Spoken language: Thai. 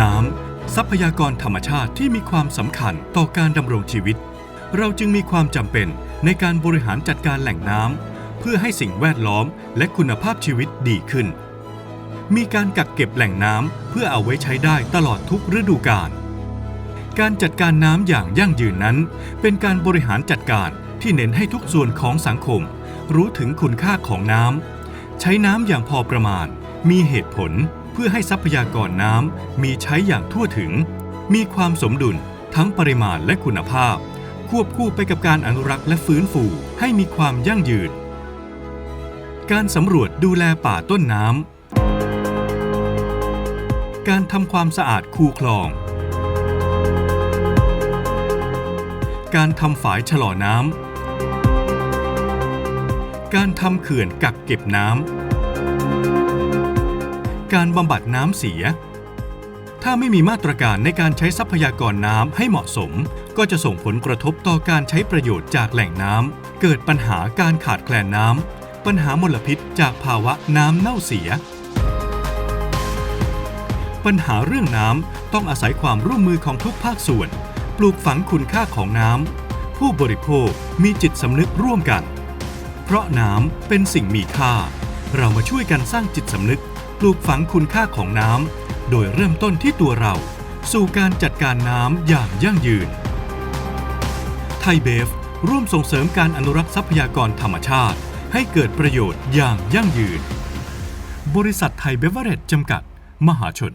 น้ำ ทรัพยากรธรรมชาติที่มีความสำคัญต่อการดำรงชีวิต เราจึงมีความจำเป็นในการบริหารจัดการแหล่งน้ำ เพื่อให้สิ่งแวดล้อมและคุณภาพชีวิตดีขึ้น มีการกักเก็บแหล่งน้ำเพื่อเอาไว้ใช้ได้ตลอดทุกฤดูกาลการจัดการน้ำอย่างยั่งยืนนั้น เป็นการบริหารจัดการที่เน้นให้ทุกส่วนของสังคม รู้ถึงคุณค่าของน้ำใช้น้ำอย่างพอประมาณ มีเหตุผล พื่อให้ทรัพยากรน้ำมีใช้อย่างทั่วถึง มีความสมดุลทั้งปริมาณและคุณภาพ ควบคู่ไปกับการอนุรักษ์และฟื้นฟูให้มีความยั่งยืน การสำรวจดูแลป่าต้นน้ำ การทำความสะอาดคูคลอง การทำฝายชะลอน้ำ การทำเขื่อนกักเก็บน้ำ การบำบัดน้ำเสีย ถ้าไม่มีมาตรการในการใช้ทรัพยากรน้ำให้เหมาะสม ก็จะส่งผลกระทบต่อการใช้ประโยชน์จากแหล่งน้ำเกิดปัญหาการขาดแคลนน้ำปัญหามลพิษจากภาวะน้ำเน่าเสีย ปัญหาเรื่องน้ำต้องอาศัยความร่วมมือของทุกภาคส่วน ปลูกฝังคุณค่าของน้ำผู้บริโภคมีจิตสำนึกร่วมกัน เพราะน้ำเป็นสิ่งมีค่า เรามาช่วยกันสร้างจิตสำนึกปลูกฝังคุณค่าของน้ำโดยเริ่มต้นที่ตัวเรา สู่การจัดการน้ำอย่างยั่งยืน ไทยเบฟ ร่วมส่งเสริมการอนุรักษ์ทรัพยากรธรรมชาติ ให้เกิดประโยชน์อย่างยั่งยืน บริษัทไทยเบเวอเรจจำกัด มหาชน